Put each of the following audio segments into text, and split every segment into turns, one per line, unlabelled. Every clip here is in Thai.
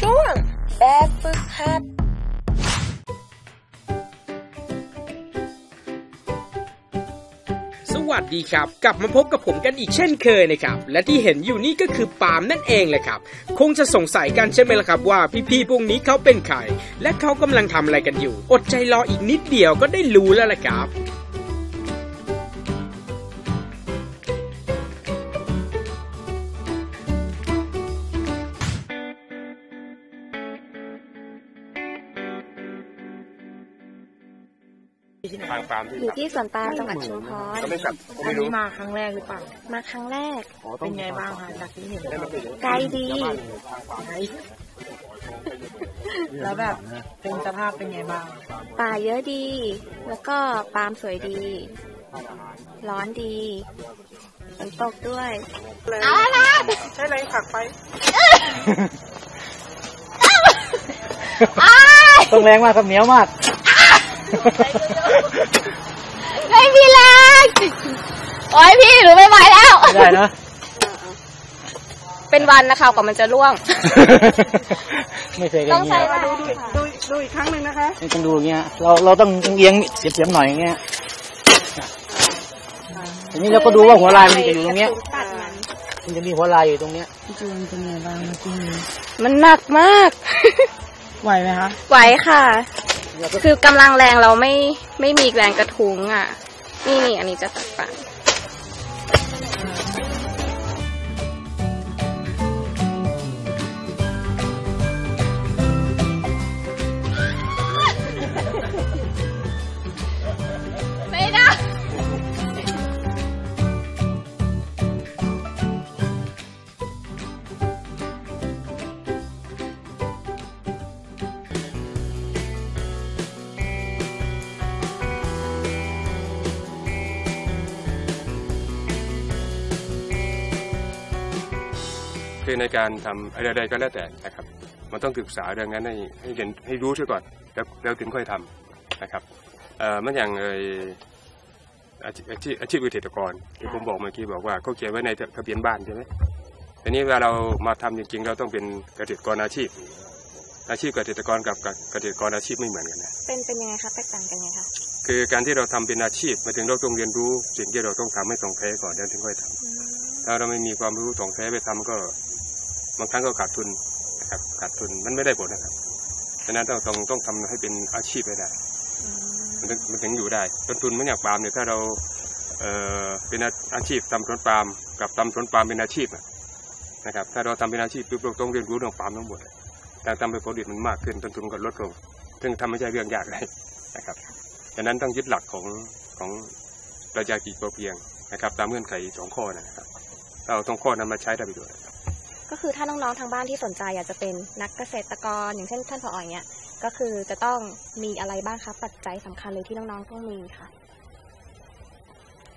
ช่วงแบบฝึกหัด
สวัสดีครับ กลับมาพบกับผมกันอีกเช่นเคยนะครับ และที่เห็นอยู่นี่ก็คือปาล์มนั่นเองแหละครับ คงจะสงสัยกันใช่ไหมล่ะครับว่าพี่ๆพวกนี้เขาเป็นใคร และเขากำลังทำอะไรกันอยู่ อดใจรออีกนิดเดียวก็ได้รู้แล้วล่ะครับ
ทางฟาร์มที่
อยู่ที่สวนปาล์มจังหวัดชุมพร
ก็ไม่สับก็
อั
ไม่
น
รู้
นี้มาครั้งแรกหรือเปล่า
มาครั้งแรก
เป็นไงบ้างคะจากที่เห็น
ไกลดี
แล้วแบบเป็นสภาพเป็นไงบ้าง
ป่าเยอะดี แล้วก็ปาล์มสวยดี ร้อนดีฝนตกด้วย
ใช่เลยผักไป
ต้องแรงมากครับเหนียวมาก
ไม่มีแรงโอ้ยพี่หนูไม่ไหวแล้ว
ไม่ได้นะ
เป็นวันนะคะกว่ามันจะร่วง
ไม่เคยกัน
ต้อง
อย่าง
ใช้
เงี้ย
มา
ดูดูดูอีกครั้งหนึ่งนะคะ
นี่ต้องดูอย่างเงี้ย เราเราต้องเอียงเสียบเสียบๆหน่อยอย่างเงี้ยทีนี้เราก็ดูว่าหัวลายมันจะอยู่ตรงเนี้ย
ตัดมัน
มันจะมีหัวลายอยู่ตรงเนี้ย
พี่จูนเป็นไงบ้างที่นี่
มันหนักมาก
ไหวไหมคะ
ไหวค่ะ คือกำลังแรงเราไม่ไม่มีแรงกระทุ้งอะ นี่นี่อันนี้จะตัดฝัง
ในการทำอะไรใดๆก็แล้วแต่นะครับ มันต้องศึกษาเรื่องนั้นให้ให้เรียนให้รู้ซะก่อนแล้วแล้วถึงค่อยทำนะครับเอ่อมันอย่างเอ่ยอาชีพอาชีพอาชีพเกษตรกรที่ผมบอกเมื่อกี้บอกว่าเขาเขียนไว้ในทะเบียนบ้านใช่ไหมทีนี้เวลาเรามาทำจริงๆ เราต้องเป็นเกษตรกรอาชีพ อาชีพเกษตรกรกับเกษตรกรอาชีพไม่เหมือนกันนะ
เป็นเป็นยังไงคะแตกต่างกันยังไงคะ
คือการที่เราทำเป็นอาชีพหมายถึงเราต้องเรียนรู้สิ่งที่เราต้องทำให้ตรงแท้ก่อนแล้วถึงค่อยทำถ้าเราไม่มีความรู้ตรงแท้ไปทำก็ บางครั้งก็ขาดทุนนะครับขาดทุนมันไม่ได้ผลนะครับฉะนั้นต้องต้องต้องทำให้เป็นอาชีพให้ได้มันถึงมันถึงอยู่ได้ต้นทุนเหมันอย่างปาล์มเนี่ยถ้าเราเอ่อเป็นอาอาชีพทำสวนปาล์มกับทำสวนปาล์มเป็นอาชีพอะนะครับ ถ้าเราทำเป็นอาชีพปุ๊บเราต้องเรียนรู้เรื่องปาล์มทั้งหมดแต่ทำให้ผลผลิตมันมากขึ้นต้นทุนก็ลดลง ซึ่งทำไม่ใช่เรื่องยากเลยนะครับฉะนั้นต้องยึดหลักของของประชากิจพอเพียงนะครับ ตามเงื่อนไขสองข้อนะครับเราเอาสองข้อนั้นมาใช้ได้ประโยชน์นะครับ
ก็คือถ้าน้องๆทางบ้านที่สนใจอยากจะเป็นนักเกษตรกร อย่างเช่นท่านผออย่างเงี้ยก็คือจะต้องมีอะไรบ้างคะปัจจัยสำคัญเลยที่น้องๆต้องมีค่ะ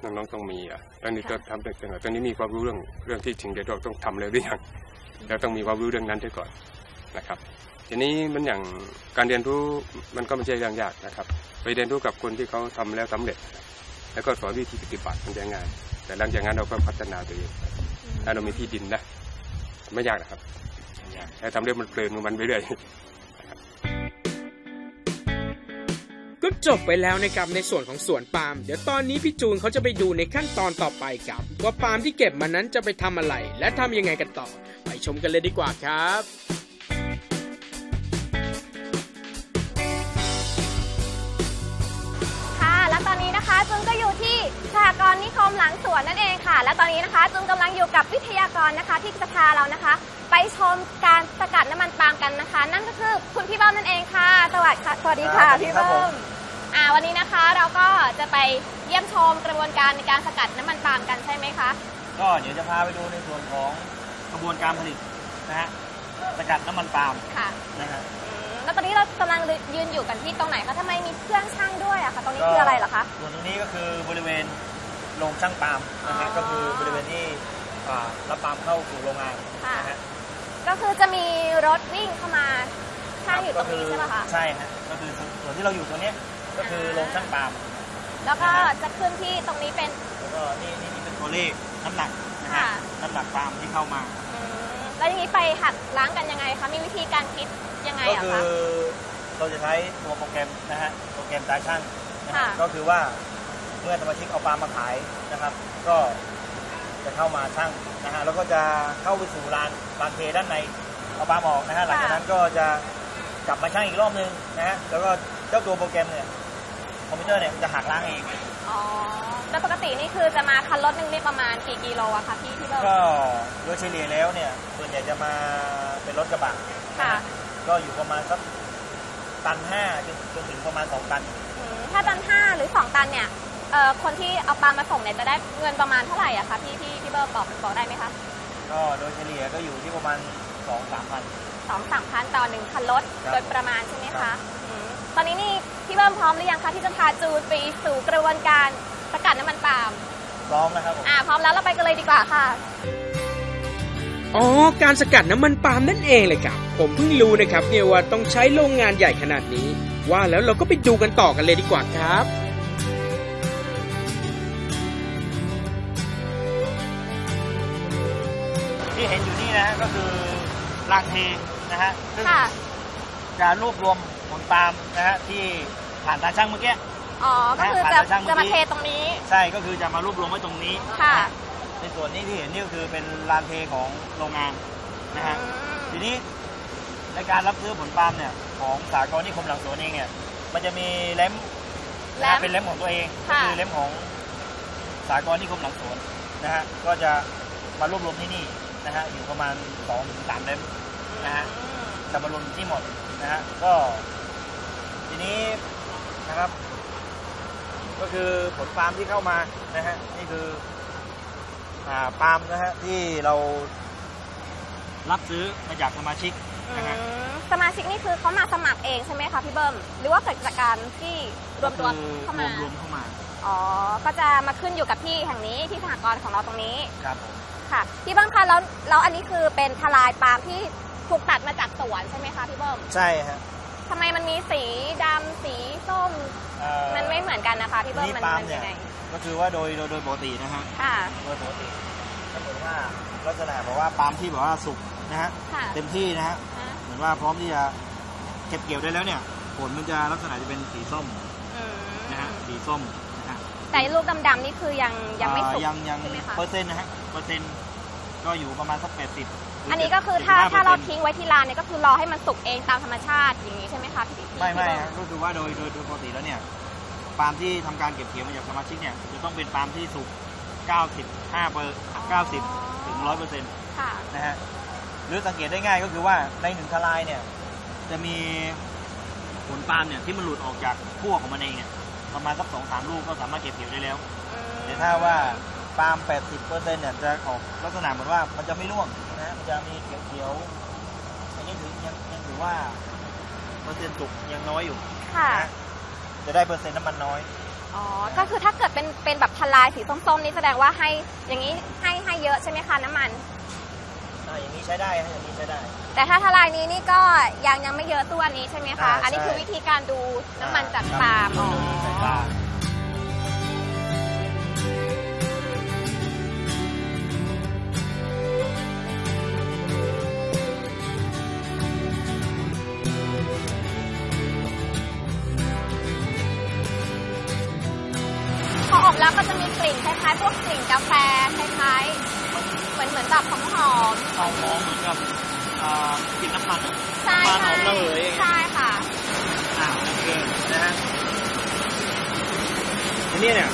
น้องๆต้องมีอะตอนนี้ก็ทำได้จังหวะตอนนี้มีความรู้เรื่องเรื่องที่ถึงจะต้องทำเลยหรือยังแล้วต้องมีความรู้เรื่องนั้นด้วยก่อนนะครับ ทีนี้มันอย่างการเรียนรู้มันก็ไม่ใช่เรื่องยากนะครับ ไปเรียนรู้กับคนที่เขาทำแล้วสำเร็จ แล้วก็สอนวิธีปฏิบัติมันจะง่ายแต่หลังจากนั้นเราก็พัฒนาตัวเองถ้าเรามีที่ดินนะ ไม่ยากนะครับแค่ทำเรื่องมันเพลินมันไปเรื่อย
ก็จบไปแล้วนะครับในส่วนของสวนปาล์มเดี๋ยวตอนนี้พี่จูนเขาจะไปดูในขั้นตอนต่อไปครับ ว่าปาล์มที่เก็บมานั้นจะไปทำอะไร และทำยังไงกันต่อ ไปชมกันเลยดีกว่าครับ
มหลังสวนนั่นเองค่ะ และตอนนี้นะคะจุนกำลังอยู่กับวิทยากรนะคะ ที่จะพาเรานะคะ ไปชมการสกัดน้ำมันปาล์มกันนะคะ นั่นก็คือคุณพี่เบิ้มนั่นเองค่ะ สวัสดีค่ะสวัสดีค่ะพี่เบิ้มอ่าวันนี้นะคะเราก็จะไปเยี่ยมชมกระบวนการในการสกัดน้ำมันปาล์มกันใช่ไหมคะ
ก็เดี๋ยวจะพาไปดูในส่วนของกระบวนการผลิตนะฮะสกัดน้ำมันปาล์ม
ค่ะ
นะฮะ
อืมแล้วตอนนี้เรากำลังยืนอยู่กันที่ตรงไหนคะทำไมมีเครื่องช่างด้วยอะคะตรงนี้คืออะไรเหรอคะ
ส่วนตรงนี้ก็คือบริเวณ โรงช่างปาล์มนะฮะ
อ๋อ
ก็คือบริเวณที่อ่ารับปาล์มเข้าสู่โรงงาน
ค่ะ
นะฮะ
ก็คือจะมีรถวิ่งเข้ามาช่างอยู่ตรงนี้ใช่ไหมคะ
ใช่ฮะก็คือส่วนที่เราอยู่ตรงเนี้ยก็คือโรงช่างปาล์ม
แล้วก็จะขึ้นที่ตรงนี้เป็น
แล้วก็นี่นี่นี่เป็นตัวเลขน้ำหนักนะฮะ
ค่ะ
น้ำหนักปาล์มที่เข้ามา
อืมแล้วอย่างนี้ไปหักล้างกันยังไงคะ มีวิธีการคิดยังไง
ก็
อะ
คือ
คะ
เราจะใช้ตัวโปรแกรมนะฮะโปรแกรมตาช่างนะฮะ
ค่ะ
ก็คือว่า เมื่อสมาชิกเอาปลามาขายนะครับ ก็จะเข้ามาช่างนะฮะแล้วก็จะเข้าไปสู่ลานลานเทด้านในเอาปลาออกนะฮะหลังจากนั้นก็จะกลับมาช่างอีกรอบนึงนะฮะแล้วก็เจ้าตัวโปรแกรมเนี่ยคอมพิวเตอร์เนี่ยจะหักล้างเอง
อ๋อแล้วปกตินี่คือจะมาคันรถหนึงนี่ประมาณกี่กิโลอะคะพี่พี่เบิร์
ก็โดยเฉลี่ยแล้วเนี่ยส่วนใหญ่จะมาเป็นรถกระบะ
ค่ะ
ก็อยู่ประมาณสักตันห้าจนจนถึงประมาณสองตัน
อืมถ้าตันห้าหรือสองตันเนี่ย เอ่อคนที่เอาปลามาส่งเนี่ยจะได้เงินประมาณเท่าไหร่อะคะพี่พี่พี่เบิร์บอกบอกได้ไหมคะ
ก็โดยเฉลี่ยก็อยู่ที่ประมาณสองสามพัน
สองสามพันต่อหนึ่งคันรถ
ครับ
โดยประมาณใช่ไหม
ครั
คะ
บ
อืมตอนนี้นี่พี่เบิ้มพร้อมหรือยังคะที่จะพาจูนไปสู่กระบวนการสกัดน้ำมันปาล์ม
พร้อมนะครับผม
อ่าพร้อมแล้วเราไปกันเลยดีกว่าค่ะ
อ๋อ การสกัดน้ำมันปาล์มนั่นเองเลยครับ ผมเพิ่งรู้นะครับเนี่ยว่าต้องใช้โรงงานใหญ่ขนาดนี้ ว่าแล้วเราก็ไปดูกันต่อกันเลยดีกว่าครับ
ที่เห็นอยู่นี่นะฮะก็คือรางเทนะฮะซึ่ง
ค่ะ
จะรวบรวมผลปาล์มนะฮะที่ผ่านตาช่างเมื่อกี้
อ๋อ ก็คือ
ผ่าน
จะ
ตาช่างเมื่
จะ
อกี้
มาเทตรงนี้
ใช่ก็คือจะมารวบรวมไว้ตรงนี้
ค่ะ
นฮในส่วนนี้ที่เห็นนี่ก็คือเป็นลานเทของโรงงานนะฮะ
อืม
ทีนี้ในการรับซื้อผลปาล์มเนี่ยของสากลนิคมหลังสวนเองเนี่ยมันจะมีเล้มนะ
แล้
ฮะ
ว
เป็นเล้มของตัวเองก็
ค่ะ
คือเล้มของสากลนิคมหลังสวนนะฮะก็จะมารวบรวมที่นี่ นะฮะอยู่ประมาณสองถึงสามเล้มนะฮะ
อืม
จะมารวมที่หมดนะฮะก็ ทีนี้นะครับ ก็คือผลปาล์มที่เข้ามานะฮะนี่คืออ่าปาล์มนะฮะที่เรารับซื้อมาจากสมาชิกนะฮะ
อืมสมาชิกนี่คือเขามาสมัครเองใช่ไหมคะพี่เบิ้มหรือว่าเกิดจากการที่รวมตัว
ก็คือ
เข้ามาร
วมๆเข้ามา
อ๋อ ก็จะมาขึ้นอยู่กับที่แห่งนี้ที่สหกรณ์ของเราตรงนี้
ครับผม
ค่ะ พี่เบิ้มคะแล้วแล้วอันนี้คือเป็นทลายปาล์มที่ถูกตัดมาจากสวนใช่ไหมคะพี่เบิ้ม
ใช่ฮะ
ทำไมมันมีสีดำสีส้ม
เอ่อ
มันไม่เหมือนกันนะคะพี่เบิ้ม
นี่
มัน
ปาล์ม
มัน
เนี่
ยั
ย
งไง
ก็คือว่าโดยโดยโดยปกตินะฮะ
ค่ะ
โดยปกติก็เหมือนว่าลักษณะแบบว่าปาล์มที่แบบว่าสุกนะฮะ
ค่ะ
เต็มที่นะฮะ
อะ
เหมือนว่าพร้อมที่จะเก็บเกี่ยวได้แล้วเนี่ยผลมันจะลักษณะจะเป็นสีส้ม
อืม
นะฮะสีส้มนะฮะ
แต่ลูกดำๆนี่คือยังยังไม่สุก
อ่ายังยัง
ใช่ไหมคะ
เปอร์เซ็นต์นะฮะเปอร์เซ็นต์ก็อยู่ประมาณสักแปดสิบ
อันนี้ก็คือถ้าถ้าเราทิ้งไว้ที่ร้านเนี่ยก็คือรอให้มันสุกเองตามธรรมชาติอย่างนี้ใช่ไหมคะพี่พี่
ไม่ไม่
พี่เบิ้
ฮะก็คือว่าโดยโดยโดยปกติแล้วเนี่ยปาล์มที่ทำการเก็บเกี่ยวมาจากสมาชิกเนี่ยจะต้องเป็นปาล์มที่สุก95เปอร์90 ถึง 100เปอร์เซ็นต์
ค่ะ
นะฮะหรือสังเกตได้ง่ายก็คือว่าในหนึ่งทลายเนี่ยจะมีผลปาล์มเนี่ยที่มันหลุดออกจากขั้วของมันเองเนี่ย ประมาณสักสองสามลูกก็สามารถเก็บเกี่ยวได้แล้ว
อืม
แต่ถ้าว่าปาล์ม80เปอร์เซ็นต์เนี่ยจะออกลักษณะเหมือนว่ามันจะไม่ร่วงนะฮะมันจะมีเขียวๆอันนี้ถือยังยังถือว่าเปอร์เซ็นต์สุกยังน้อยอยู่
ค่ะ
นะฮะจะได้เปอร์เซ็นต์น้ำมันน้อย
อ๋อ ก็คือถ้าเกิดเป็นเป็นแบบทลายสีส้มๆนี่แสดงว่าให้อย่างนี้ให้ให้เยอะใช่ไหมคะน้ำมัน
อ่าอย่างนี้ใช้ได้ฮะอย่างนี้ใช้ได้
แต่ถ้าทลายนี้นี่ก็ยังยังไม่เยอะตัวนี้ใช่ไหมคะ
อ่า
อันนี้
ใช่
คือวิธีการดูน้ำมันจาก
ครับ
ปาล์ม
ดูสายตา
พออบแล้วก็จะมีกลิ่นคล้ายๆพวกกลิ่นกาแฟคล้ายๆเหมือนเหมือนแบบหอมหอม
หอมหอมเหมือนกับอ่า กลิ่นน้ำมันอะ
ๆใช่
น้ำมันหอมระเหย
ใช่ค่ะ
อ่าโอเคนะฮะทีนี้เนี่ย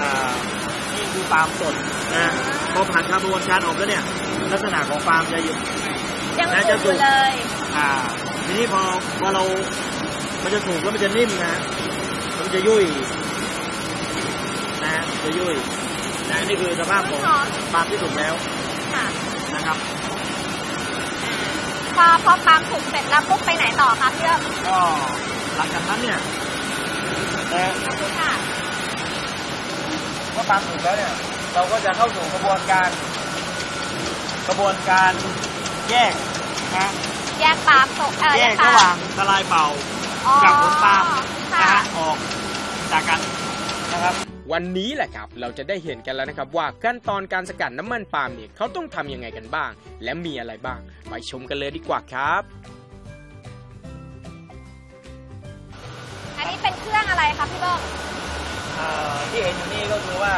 อ่านี่คือปาล์มสดนะพอผ่านกระบวนการอบแล้วเนี่ย ลักษณะของปาล์มจะอยู่
ยัง
น่า
สุ
จะ
กอ
สุก
ยู่เลย
อ่าทีนี้พอพอเรา มันจะถูกแล้วมันจะนิ่มนะฮะแล้วมันจะยุ่ยนะฮะจะยุ่ยนะนี่คือสภาพของปาล์มที่ถูกแล้ว
ค่ะ
นะครับ
พ อพอปาล์มถูกเสร็จแล้วปุ๊บไปไหนต่อคะพี่เอิ้ม
ก็หลังจากนั้นเนี่ยนะ
ขอบคุณค่ะ
เมื่อปาล์มถูกแล้วเนี่ย เราก็จะเข้าสู่กระบวนการ กระบวนการแยกนะ
แยกปาล์มตกเออ
แยก
ปล์ม
ระหว่างทลายเป่า
อ๋อ
กับผลปาล์ม
ค่ะ
นะฮะออกจากกันนะครับ
วันนี้แหละครับเราจะได้เห็นกันแล้วนะครับว่าขั้นตอนการสกัดน้ำมันปาล์มเนี่ยเขาต้องทำยังไงกันบ้าง และมีอะไรบ้าง ไปชมกันเลยดีกว่าครับ
อันนี้เป็นเครื่องอะไรคะพี่เบิ้ม
อ่าที่เห็นอยู่นี่ก็คือว่า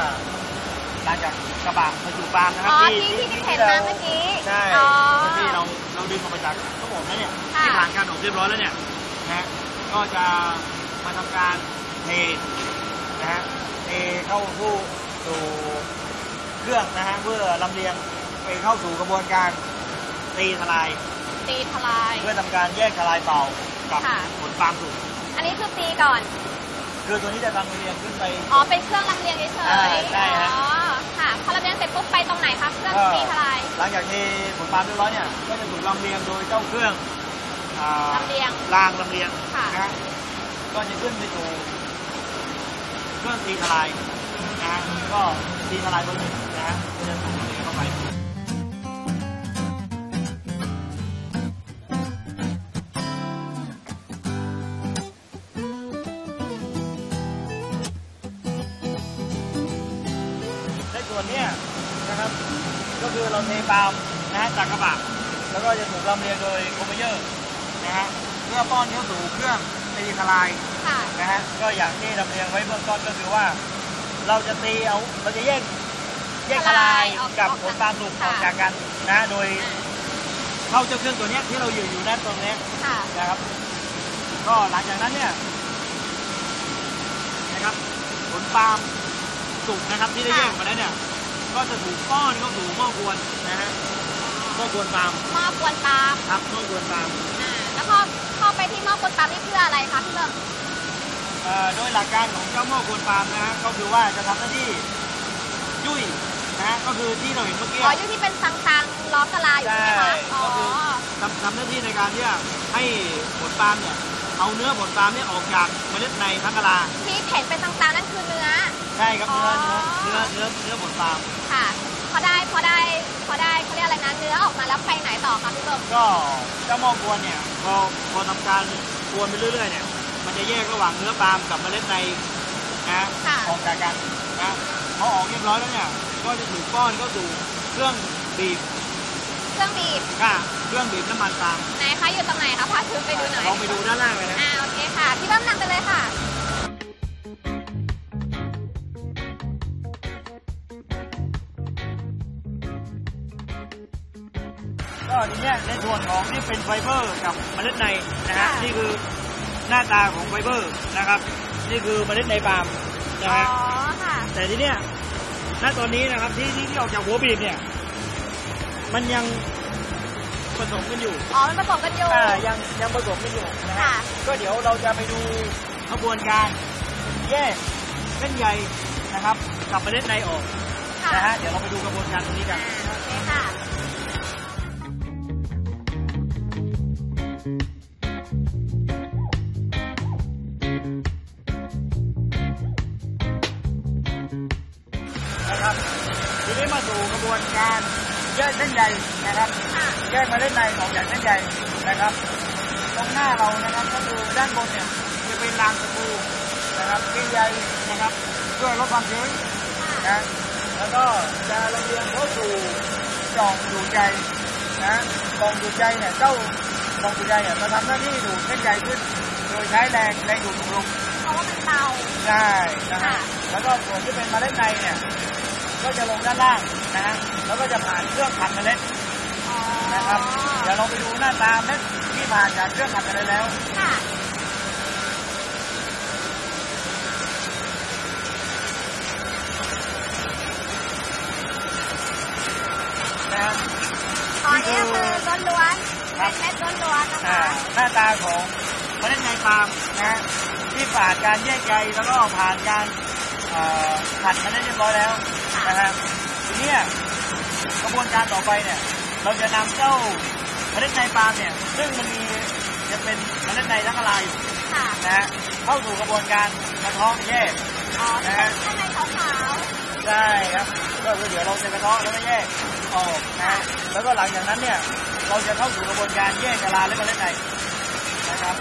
หลังจากกระบะบรรจุปาล์มนะครั
อ๋อที่ที่ที่เห็นมาเมื่อกี้
ใช่
อ๋อ
ที่เราเราดึงออกมาจากทั้งหมดแล้วเนี่ย
ค่ะ
ที่ผ่านการอบเรียบร้อยแล้วเนี่ยนะฮะก็จะมาทำการเทนะฮะ เทเข้าสู่สู่เครื่องนะฮะเพื่อลำเลียงไปเข้าสู่กระบวนการตีทลาย
ตีทลาย
เพื่อทำการแยกทลายเปล่ากับ
ค่ะ
ผลปาล์มสุก
อันนี้คือตีก่อน
คือตัวนี้จะทำลำเลียงขึ้นไป
อ๋อ เป็นเครื่องลำเลียงเฉย
อ่า
ๆ
ใช่ฮะ
อ๋อค่ะ พอลำเลียงเสร็จปุ๊บไปตรงไหนคะ เครื่องตีทลาย
หลังจากที่ผลปาล์มเรียบร้อยเนี่ยก็จะถูกลำเลียงโดยเจ้าเครื่องอ่า
ลำเลียง
รางลำเลียง
ค่ะ
นะฮะก็จะขึ้นไปสู่ เครื่องตีทลายนะฮะก็ตีทลายเบอร์หนึ่งนะฮะก็จะถูกเลียงเข้าไปในส่วนเนี้ยนะครับ ก็คือเราเทปาล์มนะฮะจากกระบะแล้วก็จะถูกลำเลียงโดยคอมเพรสเยอร์นะฮะเพื่อป้อนเข้าสู่เครื่องตีทลาย
ค่ะ
นะฮะก็อย่างที่ลำเลียงไว้เบื้องต้นก็คือว่า เราจะตีเอาเราจะแยกแยกทลาย
ออก
กับ
ออก
ผลปาล์มสุกอ
ค่ะ
อกจากกันนะฮะโดยเข้าเจ้าเครื่องตัวเนี้ยที่เราอยู่อยู่นั่นตรงเนี้ย
ค่ะ
นะครับ ก็หลังจากนั้นเนี่ยนะครับผลปาล์มสุกนะครับที่ได้แยกออกมาแล้วเนี่ย ก็จะถูกป้อนเข้าสู่หม้อกวนนะฮะหม้อกวนปาล์ม
หม้อกวนปาล์ม
ครับหม้อกวนปาล์ม
อ่าแล้วพอเข้าไปที่หม้อกวนปาล์มนี่เพื่ออะไรคะพี่เบิ้ม
เอ่อ โดยหลักการของเจ้าหม้อกวนปาล์มนะฮะก็คือว่าจะทำหน้าที่ยุ่ยนะฮะก็คือที่เราเห็นเมื่อกี้
อ๋ออยู่ที่เป็นตังๆล้อกะลาอยู่ใช่ไหมคะ
ใช่
อ๋อ
ก็คือทำทำหน้าที่ในการที่จะให้ผลปาล์มเนี่ยเอาเนื้อผลปาล์มเนี่ยออกจากเมล็ดในทั้งกะลา
ที่เห็นเป็นตังๆนั่นคือเนื้อ
ใช่ครับเนื้อ
อ๋อ
เนื้อเนื้อเนื้อเนื้อผลปาล์ม
ค่ะพอได้พอได้พอได้เขาเรียกอะไรนะเนื้อออกมาแล้วไปไหนต่อคะพี่เบิ้ม
ก็เจ้าหม้อกวนเนี่ยพอพอทำการกวนไปเรื่อยๆเนี่ย มันจะแยกระหว่างเนื้อปาล์มกับเมล็ดในนะ
ค่ะ
ออกจากกันนะพอออกเรียบร้อยแล้วเนี่ยก็จะถูกป้อนเข้าสู่เครื่องบีบ
เครื่องบีบ
ค่ะเครื่องบีบน้ำมันปาล์ม
ไหนคะอยู่ตรงไหนคะพาถือไปดูหน่อย
ลองไปดูด้านล่างเลยนะ
อ่าโอเคค่ะพี่เบิ้มนำไปเลยค่ะ
ก็ทีเนี้ยในส่วนของที่เป็นไฟเบอร์กับเมล็ดในนะฮะ
ค่ะ
นี่คือ หน้าตาของไฟเบอร์นะครับ นี่คือเมล็ดในปาล์มนะ
อ๋อ
ฮะ
ค่ะ
แต่ทีเนี้ยณตอนนี้นะครับที่ที่ที่ออกจากหัวบีบเนี่ยมันยังผสมกันอยู่
อ๋อมันผสมกันอยู่
อ่ายังยังผสมกันอยู่นะฮะ
ค่ะ
ก็เดี๋ยวเราจะไปดูกระบวนการแยกเส้นใยนะครับกับเมล็ดในออก
ค่ะ
นะฮะเดี๋ยวเราไปดูกระบวนการตรงนี้กัน
อ่า
นใยนะครับ
ค่ะ
แยกเมาเล่นในออกจากเส้นใยนะครับ ตรงหน้าเรานะครับก็คือด้านบนเนี่ยจะเป็นรางตะปูนะครับเป็นใยนะครับเพื่อลดความชื้นนะแล้วก็จะลำเลียงเข้าสู่กล่องดูดใจนะกล่องดูดใจเนี่ยเจ้ากล่องดูดใจเนี่ยจะทำหน้าที่ดูดเส้นใยขึ้น โดยใช้แรงแรงดูดของลม
เพราะว่ามันเบา
ได้นะฮะ
ค่ะ
แล้วก็ส่วนที่เป็นเมล็ดในเนี่ย ก็จะลงด้านล่างนะฮะแล้วก็จะผ่านเครื่องขัดเมล็ด
อ๋อ
นะครับ เดี๋ยวเราไปดูหน้าตาเม็ดที่ผ่านจากเครื่องขัดเมล็ดแล้ว
ค่ะ
นะฮะ
ตอนนี้ก็คือล้วนๆเป็นเม็ดล้วนๆนะ
อ่า
คะ
หน้าตาของเมล็ดในปาล์มนะฮะที่ผ่านการแยกใยแล้วก็ผ่านการเอ่อขัดเมล็ดเรียบร้อยแล้ว นะฮะทีเนี้ยกระบวนการต่อไปเนี่ย เราจะนำเจ้าเมล็ดในปาล์มเนี่ย ซึ่งมันมีจะเป็นเมล็ดในทั้งละลายอยู่
ค่ะ
นะฮะเข้าสู่กระบวนการกระเทาะแยก
อ๋อที่เป็นข้างในขาว
ใช่ครับก็คือเดี๋ยวเราจะกระเทาะแล้วก็แยกออกนะฮะแล้วก็หลังจากนั้นเนี่ยเราจะเข้าสู่กระบวนการแยกกะลาและเมล็ดในนะครับ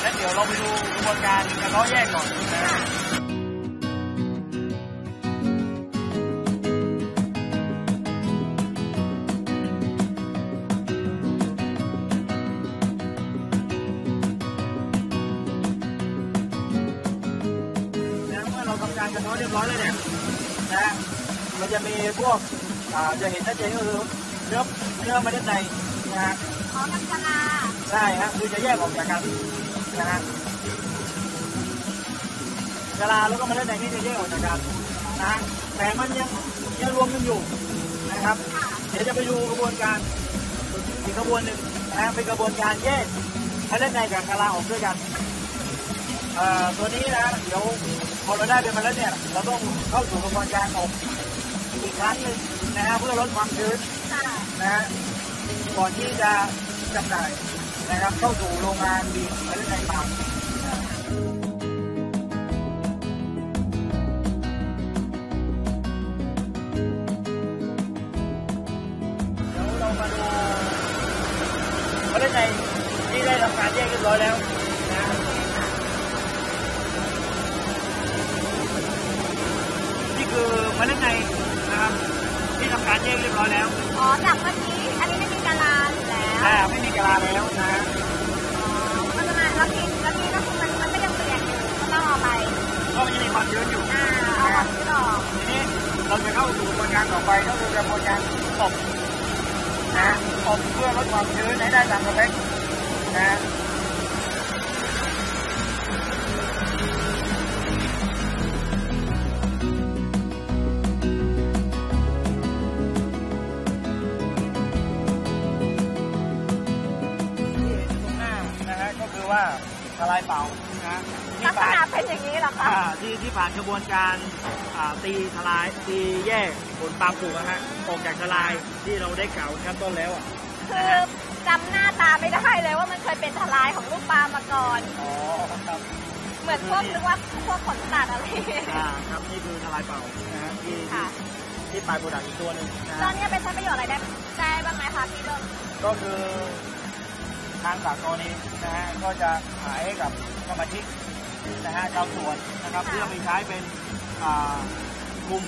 และเดี๋ยวเราไปดูกระบวนการกระเทาะแยกก่อนนะฮะ จะมีพวกอ่าจะเห็นชัดเจนก็คือเนื้อเนื้อมันด้านในนะฮะ
อ๋อกับกะลา
ใช่ฮะคือจะแยกออกจากกันนะฮะกะลาแล้วก็มันด้านในนี่จะแยกออกจากกันนะฮะแต่มันยังยังรวมกันอยู่นะครับ เดี๋ยวจะไปดูกระบวนการอีกกระบวนหนึ่งนะฮะเป็นกระบวนการแยกมันด้านในกับกะลาออกด้วยกันเอ่อตัวนี้นะเดี๋ยวพอเราได้เป็นมาแล้วเนี่ย เราต้องเข้าสู่กระบวนการอบอีก ครั้งหนึ่งนะฮะเพื่อลดความชื้นนะฮะก่อนที่จะจำหน่ายนะครับเข้าสู่โรงงานบีบเมล็ดในปาล์มเดี๋ยวเรามาดูเมล็ดในที่ได้ทำการแยกเรียบร้อยแล้วนะนี่คือเมล็ดในนะครับที่ทำการ แยกเรียบร้อยแล้ว
อ๋อจากเมื่อกี้อันนี้ไม่มีกะลาอยู่แล้ว
อ่าไม่มีกะลาแล้วนะฮะ
มันจะมาแล้วกินแล้วนี่ก็คือมันมันก็ยังเปียกอยู่ก็ต้องเอาไป
ก็มันยังมีความชื้นอยู่
อ่าเอาความชื้นออก
ทีนี้เราจะเข้าสู่กระบวนการต่อไปก็คือกระบวนการอบนะฮะอบเพื่อลดความชื้นให้ได้ตามสเปคนะ ว่าทลายเป่านะฮะที่
ลักษ
ปา
ณะ
ด
เป็นอย่างนี้เหรอคะ
อ่าที่ที่ผ่านกระบวนการอ่าตีทลายตีแยกผลปาล์มปลูกนะฮะออกจากทลายที่เราได้กล่าวขั้นต้นแล้วอะ
คือจำหน้าตาไม่ได้เลยว่ามันเคยเป็นทลายของลูกปลามาก่อน
อ๋อครับ
เหมือนพวกนึกว่าพวกขนสัตว์อะไร
อ่าครับนี่คือทลายเป่านะฮะที่
ค่ะ
ที่ปลายโปรดักต์อีกตัวหนึ่งนะ
ตอ
ฮะ
นนี้เป็นใช้ประโยชน์อะไรได้ได้บ้างไหมคะพี่เบิ้ม
ก็คือ ทางสากลนี้นะฮะก็จะขายให้กับสมาชิกนะฮะชาวสวนนะครับเพื่อไปใช้เป็นอ่าคุม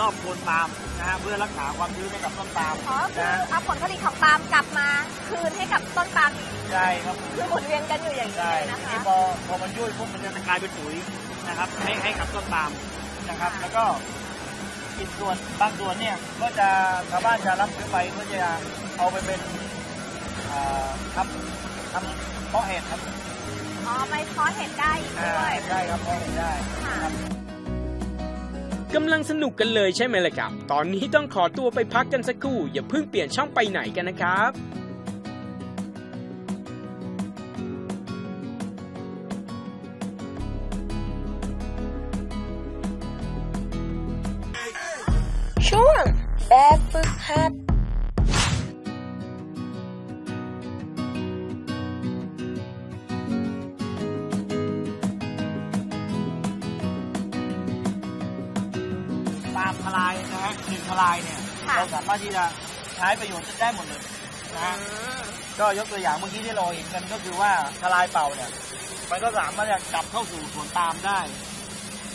รอบโคนปาล์มนะฮะเพื่อรักษาความชื้นให้กับต้นปาล์ม
อ๋อคื
นะ
อ
ฮะ
เอาผลผลิตของปาล์มกลับมาคืนให้กับต้นปาล์ม
ใช่ครับ
คือหมุนเวียนกันอยู่อย่างนี้นะคะ
พอพอมันยุ่ยปุ๊บมันจะกลายเป็นปุ๋ยนะครับให้ให้กับต้นปาล์มนะครับ แล้วก็อีกส่วนบางส่วนเนี่ยก็จะชาวบ้านจะรับซื้อไปเพื่อจะเอาไปเป็นทำ ทำเพาะเห็ดครับ
อ๋อไปเพาะเห็ดได้อีก
อ่า
ด้วย
ใช่ครับเพาะเห็ดได้
ค่ะ
ครับ
กำลังสนุกกันเลยใช่ไหมล่ะครับ ตอนนี้ต้องขอตัวไปพักกันสักครู่ อย่าเพิ่งเปลี่ยนช่องไปไหนกันนะครับ
ช่วงแบบฝึกหัด
เนี่ย
ค่ะ
เราสามารถที่จะใช้ประโยชน์ได้หมดเลยนะฮะก็ยกตัวอย่างเมื่อกี้ที่เราเห็นกันก็คือว่าทลายเป่าเนี่ย มันก็สามารถจะกลับเข้าสู่สวนปาล์มได้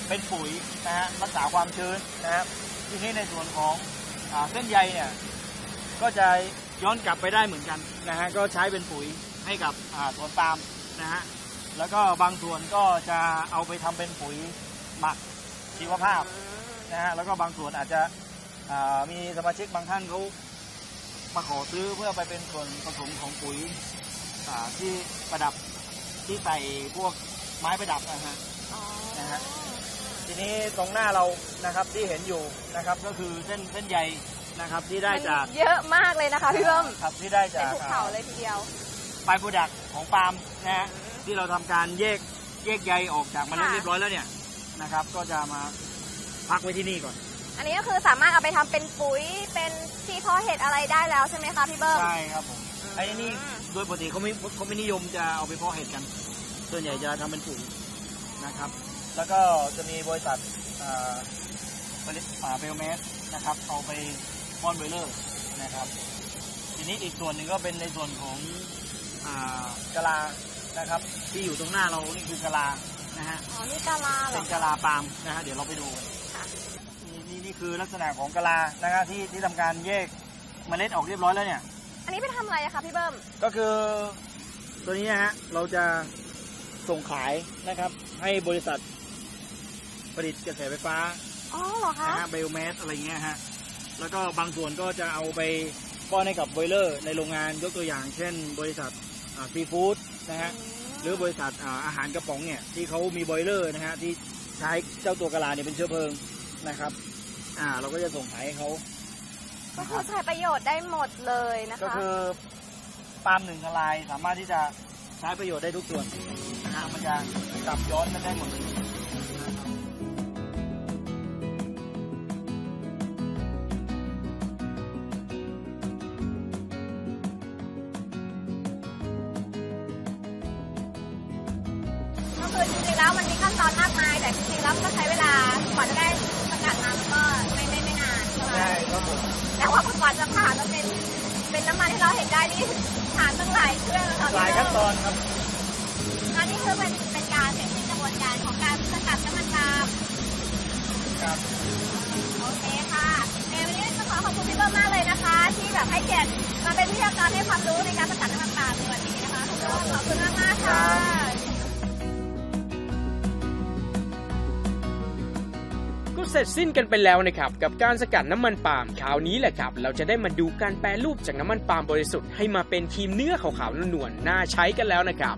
เป็นปุ๋ยนะฮะรักษาความชื้นนะฮะทีนี้ในส่วนของอาเส้นใยเนี่ยก็จะย้อนกลับไปได้เหมือนกันนะฮะก็ใช้เป็นปุ๋ยให้กับอ่าสวนปาล์มนะฮะแล้วก็บางส่วนก็จะเอาไปทำเป็นปุ๋ยหมักชีวภาพ นะฮะแล้วก็บางส่วนอาจจะอ่า มีสมาชิกบางท่านเขามาขอซื้อเพื่อไปเป็นส่วนผสมของปุ๋ยอ่าที่ประดับที่ใส่พวกไม้ประดับนะฮะ
อ๋อ
นะฮะทีนี้ตรงหน้าเรานะครับที่เห็นอยู่นะครับก็คือเส้นเส้นใยนะครับที่ได้จาก
มันเยอะมากเลยนะคะพี่เบิ้ม
ครับที่ได้
เป็น
จาก
ภูเขาเลยทีเดียว
ปลายโปรดักต์ของปาล์มนะฮะที่เราทำการแยกแยกใยออกจากเมัน
ค่ะ
เรียบร้อยแล้วเนี่ยนะครับ ก็จะมาพักไว้ที่นี่ก่อน
อันนี้ก็คือสามารถเอาไปทำเป็นปุ๋ยเป็นที่เพาะเห็ดอะไรได้แล้วใช่ไหมคะพี่เบิ้ม
ใช่ครับผมไอ้นี่โดยปกติเขาไม่เขาไม่นิยมจะเอาไปเพาะเห็ดกัน ส่วนใหญ่จะทำเป็นปุ๋ยนะครับ แล้วก็จะมีบริษัทอ่าผลิตฝาเบลเมสนะครับเอาไปป้อนไบเลอร์นะครับ ทีนี้อีกส่วนหนึ่งก็เป็นในส่วนของอ่ากะลานะครับ ที่อยู่ตรงหน้าเรานี่คือกะลานะฮะ
อ๋อนี่กาลาเหร
เป็
อน
กะลาปาล์มนะฮะเดี๋ยวเราไปดูกัน
ค่ะ
นี่นี่นี่คือลักษณะของกะลานะฮะที่ที่ทำการแยกเมล็ดออกเรียบร้อยแล้วเนี่ย
อันนี้ไปทำอะไรอะคะพี่เบิ้ม
ก็คือตัวนี้นะฮะเราจะส่งขายนะครับ ให้บริษัทผลิตกระแสไฟฟ้า
อ๋อเหรอคะ
นะฮะไบโอแมสอะไรเงี้ยฮะแล้วก็บางส่วนก็จะเอาไปป้อนให้กับบอยเลอร์ในโรงงานยกตัวอย่าง เช่น บริษัทซีฟู้ดนะฮะ หรือบริษัทอ่าอาหารกระป๋องเนี่ยที่เขามีบอยเลอร์นะฮะที่ใช้เจ้าตัวกะลาเนี่ยเป็นเชื้อเพลิงนะครับ อ่า เราก็จะส่งขายให้เขา
ก็คือใช้ประโยชน์ได้หมดเลยนะ
ก็
คะ
คือปาล์มหนึ่งกะลายสามารถที่จะใช้ประโยชน์ได้ทุกส่วนนะฮะมันจะกลับย้อนกันได้หมดเลย
ก็คือจริงๆแล้วมันมีขั้นตอนมากมายแต่จริงๆแล้วมันก็ใช้เวลากว่าจะได้ สกัดมามันก็ไม่ไม่ไม่นานใช่ไหม
ใช่ครับผม
แต่ว่ากว่าจะผ่านมาเป็นเป็นน้ำมันที่เราเห็นได้นี่ผ่านตั้งหลายเครื่องแล้วค่ะ
หลายขั้นตอนครับ
อันนี้คือเป็นเป็นการเสร็จสิ้นกระบวนการของการสกัดน้ำมันปาล์ม
ครับ
โอเคค่ะเอวันนี้ต้องขอขอบคุณพี่เบิ้มมากเลยนะคะ ที่แบบให้เกียรติมาเป็นวิทยากรให้ความรู้ในการสกัดน้ำมันปาล์มในวันนี้นะคะขอบคุณมากมากๆค่ะ
เสร็จสิ้นกันไปแล้วนะครับกับการสกัดน้ำมันปาล์มคราวนี้แหละครับ เราจะได้มาดูการแปรรูปจากน้ำมันปาล์มบริสุทธิ์ให้มาเป็นครีมเนื้อขาวๆนวลๆน่าใช้กันแล้วนะครับ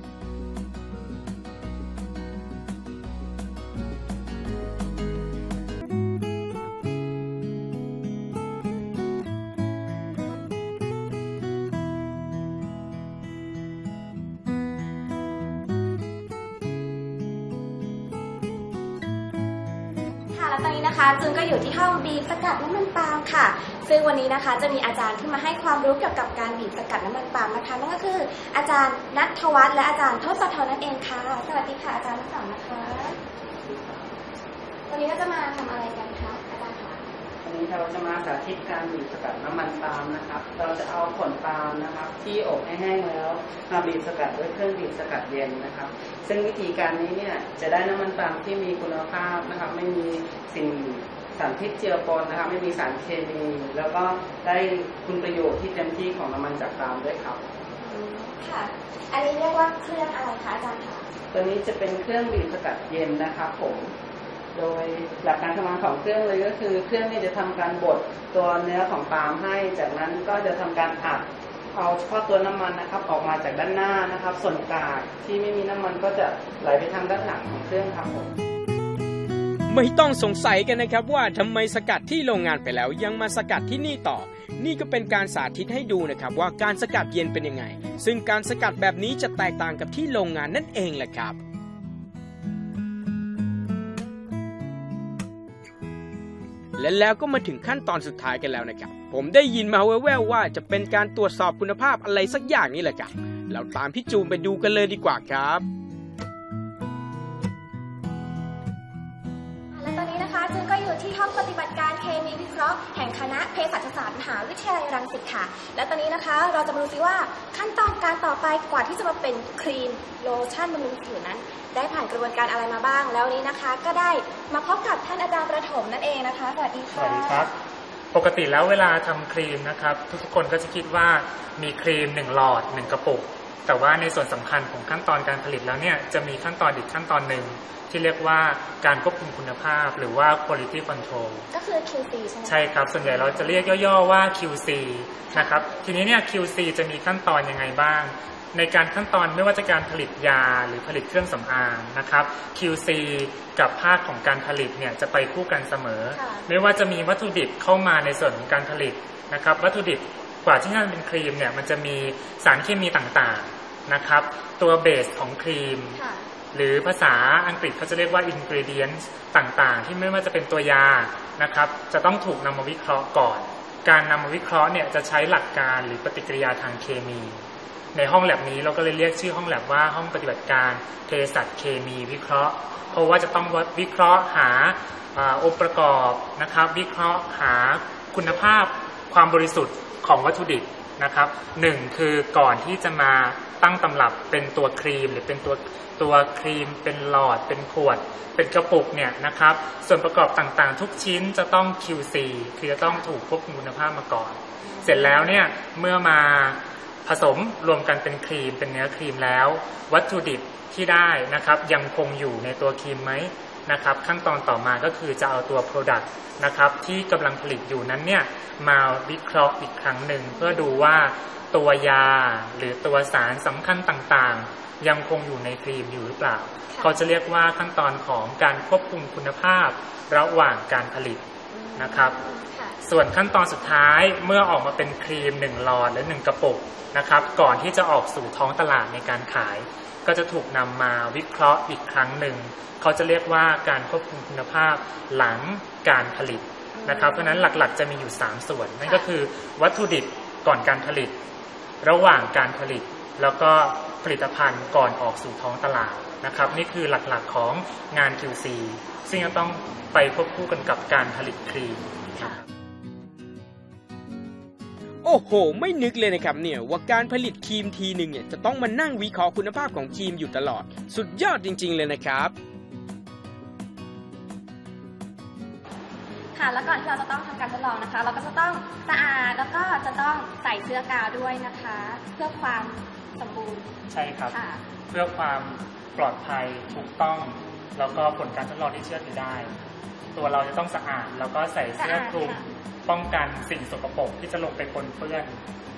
นะคะจูนก็อยู่ที่ห้องบีบสกัดน้ำมันปาล์มค่ะ ซึ่งวันนี้นะคะจะมีอาจารย์ที่มาให้ความรู้เกี่ยวกับการบีบสกัดน้ำมันปาล์มนะคะนั่นก็คือ อาจารย์นัทวัฒน์และอาจารย์ทศธรนั่นเองค่ะ สวัสดีค่ะอาจารย์ทั้งสองนะคะวันนี้เราจะมาทำอะไรกันคะอาจารย์คะ
วันนี้เราจะมาสาธิตการบีบสกัดน้ำมันปาล์มนะครับ เราจะเอาผลปาล์มนะครับ ที่อบให้แห้งแล้วมาบีบสกัดด้วยเครื่องบีบสกัดเย็นนะครับ ซึ่งวิธีการนี้เนี่ยจะได้น้ำมันปาล์มที่มีคุณภาพนะครับ ไม่มีสิ่งสารพิษเจือปนนะครับไม่มีสารเคมี แล้วก็ได้คุณประโยชน์ที่เต็มที่ของน้ำมันจากปาล์มด้วยครับ
อืมค่ะ อันนี้เรียกว่าเครื่องอะไรคะอาจารย์คะ
ตัวนี้จะเป็นเครื่องบีบสกัดเย็นนะครับผม โดยหลักการทำงานของเครื่องเลยก็คือเครื่องนี้จะทำการบดตัวเนื้อของปาล์มให้ จากนั้นก็จะทำการอัดเอาเฉพาะตัวน้ำมันนะครับ ออกมาจากด้านหน้านะครับ ส่วนกากที่ไม่มีน้ำมันก็จะไหลไปทางด้านหลังของเครื่องครับผม
ไม่ต้องสงสัยกันนะครับว่าทำไมสกัดที่โรงงานไปแล้ว ยังมาสกัดที่นี่ต่อ นี่ก็เป็นการสาธิตให้ดูนะครับว่าการสกัดเย็นเป็นยังไง ซึ่งการสกัดแบบนี้จะแตกต่างกับที่โรงงานนั่นเองแหละครับ และแล้วก็มาถึงขั้นตอนสุดท้ายกันแล้วนะครับ ผมได้ยินมาแว่วๆว่าจะเป็นการตรวจสอบคุณภาพอะไรสักอย่างนี่แหละครับ เราตามพี่จูนไปดูกันเลยดีกว่าครับ
และตอนนี้นะคะจูนก็อยู่ที่ห้องปฏิบัติการเคมีวิเคราะห์แห่งคณะเภสัชศาสตร์มหาวิทยาลัยรังสิตค่ะ และตอนนี้นะคะเราจะมาดูซิว่าขั้นตอนการต่อไปกว่าที่จะมาเป็นครีมโลชั่นบำรุงผิวนั้น ได้ผ่านกระบวนการอะไรมาบ้าง แล้ววันนี้นะคะ ก็ได้มาพบกับท่านอาจารย์ประถมนั่นเองนะคะสวัสดี
ส
ค่ะ
วัสดีครับ ปกติแล้วเวลาทำครีมนะครับ ทุกๆคนก็จะคิดว่ามีครีม 1 หลอด 1 กระปุก แต่ว่าในส่วนสำคัญของขั้นตอนการผลิตแล้วเนี่ยจะมีขั้นตอนอีกขั้นตอนหนึ่งที่เรียกว่าการควบคุมคุณภาพ หรือว่า quality control
ก็คือ QC ใช่ไหมคะ
ใช่ครับ ส่วนใหญ่เราจะเรียกย่อๆว่า QC นะครับ ทีนี้เนี่ย QC จะมีขั้นตอนยังไงบ้าง ในการขั้นตอนไม่ว่าจะการผลิตยาหรือผลิตเครื่องสำอางนะครับ QC กับภาคของการผลิตเนี่ยจะไปคู่กันเสมอ
ค่ะ
ไม่ว่าจะมีวัตถุดิบเข้ามาในส่วนของการผลิตนะครับ วัตถุดิบกว่าที่จะเป็นครีมเนี่ยมันจะมีสารเคมีต่างๆนะครับ ตัวเบสของครีม
ค่ะ
หรือภาษาอังกฤษเขาจะเรียกว่า ingredients ต่างๆ ที่ไม่ว่าจะเป็นตัวยานะครับ จะต้องถูกนำมาวิเคราะห์ก่อน การนำมาวิเคราะห์เนี่ยจะใช้หลักการหรือปฏิกิริยาทางเคมี ในห้องแลบนี้เราก็เลยเรียกชื่อห้องแลบว่าห้องปฏิบัติการเภสัชเคมีวิเคราะห์ เพราะว่าจะต้องวิเคราะห์หาองค์ประกอบนะครับ วิเคราะห์หาคุณภาพความบริสุทธิ์ของวัตถุดิบนะครับหนึ่งคือก่อนที่จะมาตั้งตำรับเป็นตัวครีม หรือเป็นตัวตัวครีม เป็นหลอด เป็นขวด เป็นกระปุกเนี่ยนะครับ ส่วนประกอบต่างๆ ทุกชิ้นจะต้อง QC คือจะต้องถูกควบคุมคุณภาพมาก่อน เสร็จแล้วเนี่ยเมื่อมา ผสมรวมกันเป็นครีมเป็นเนื้อครีมแล้ว วัตถุดิบที่ได้นะครับยังคงอยู่ในตัวครีมไหมนะครับขั้นตอนต่อมาก็คือจะเอาตัว Product นะครับที่กำลังผลิตอยู่นั้นเนี่ยมาวิเคราะห์อีกครั้งหนึ่ง เพื่อดูว่าตัวยาหรือตัวสารสำคัญต่างๆ ยังคงอยู่ในครีมอยู่หรือเปล่า เขาจะเรียกว่าขั้นตอนของการควบคุมคุณภาพระหว่างการผลิตนะครับ
ค่ะ
ส่วนขั้นตอนสุดท้ายเมื่อออกมาเป็นครีม1หลอดหรือ 1 กระปุกนะครับ ก่อนที่จะออกสู่ท้องตลาดในการขาย ก็จะถูกนำมาวิเคราะห์อีกครั้งหนึ่ง เขาจะเรียกว่าการควบคุมคุณภาพหลังการผลิตนะครับ เพราะนั้นหลักๆจะมีอยู่ 3 ส่วน นั่นก็คือวัตถุดิบก่อนการผลิต ระหว่างการผลิต แล้วก็ผลิตภัณฑ์ก่อนออกสู่ท้องตลาดนะครับ นี่คือหลักๆของงาน QC ซึ่งจะต้องไปควบคู่กันกับการผลิตครีม
ค่ะ
โอ้โห ไม่นึกเลยนะครับเนี่ยว่าการผลิตครีมทีหนึ่งเนี่ยจะต้องมานั่งวิเคราะห์คุณภาพของครีมอยู่ตลอด สุดยอดจริง ๆ เลยนะครับ
ค่ะแล้วก่อนที่เราจะต้องทำการทดลองนะคะ เราก็จะต้องสะอาดแล้วก็จะต้องใส่เสื้อกาวด้วยนะคะ เพื่อความสมบูรณ์
ใช่ครับ
ค่ะ
เพื่อความปลอดภัยถูกต้อง แล้วก็ผลการทดลองที่เชื่อถือได้ ตัวเราจะต้องสะอาด แล้วก็ใส่เสื้อคลุม
สะอาดค่ะ
ป้องกันสิ่งสกปรกที่จะลงไปปนเปื้อน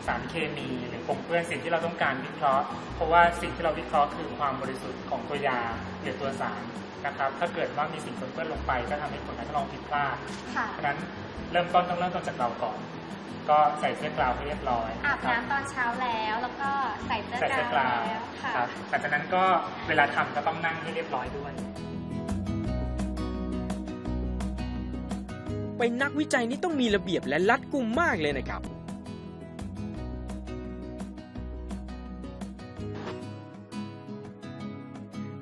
สารเคมีหรือปนเปื้อนสิ่งที่เราต้องการวิเคราะห์ เพราะว่าสิ่งที่เราวิเคราะห์คือความบริสุทธิ์ของตัวยาหรือตัวสารนะครับ ถ้าเกิดว่ามีสิ่งปนเปื้อนลงไป ก็ทำให้ผลการทดลองผิดพลาด
ค่ะ
เพราะฉะนั้นเริ่มต้นต้องเริ่มต้นจากเราก่อน ก็ใส่เสื้อกลาวให้เรียบร้อย
อาบ
ครับ
น้ำตอนเช้าแล้วแล้วก็ใส่เสื้อ
ใส่เสื้อกา
ว
ลาว
แล้วค่ะ
ครับหลังจากนั้นก็เวลาทำก็ต้องนั่งให้เรียบร้อยด้วย
เป็นนักวิจัยนี่ต้องมีระเบียบและรัดกุมมากเลยนะครับ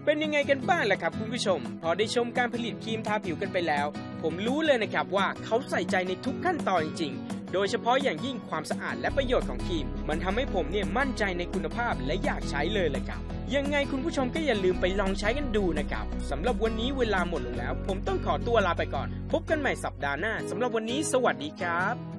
เป็นยังไงกันบ้างล่ะครับคุณผู้ชม พอได้ชมการผลิตครีมทาผิวกันไปแล้ว ผมรู้เลยนะครับว่าเขาใส่ใจในทุกขั้นตอนจริง โดยเฉพาะอย่างยิ่งความสะอาดและประโยชน์ของครีม มันทำให้ผมเนี่ยมั่นใจในคุณภาพและอยากใช้เลยเละครับ ยังไงคุณผู้ชมก็อย่าลืมไปลองใช้กันดูนะครับสำหรับวันนี้เวลาหมดลงแล้ว ผมต้องขอตัวลาไปก่อน พบกันใหม่สัปดาห์หน้าสำหรับวันนี้ สวัสดีครับ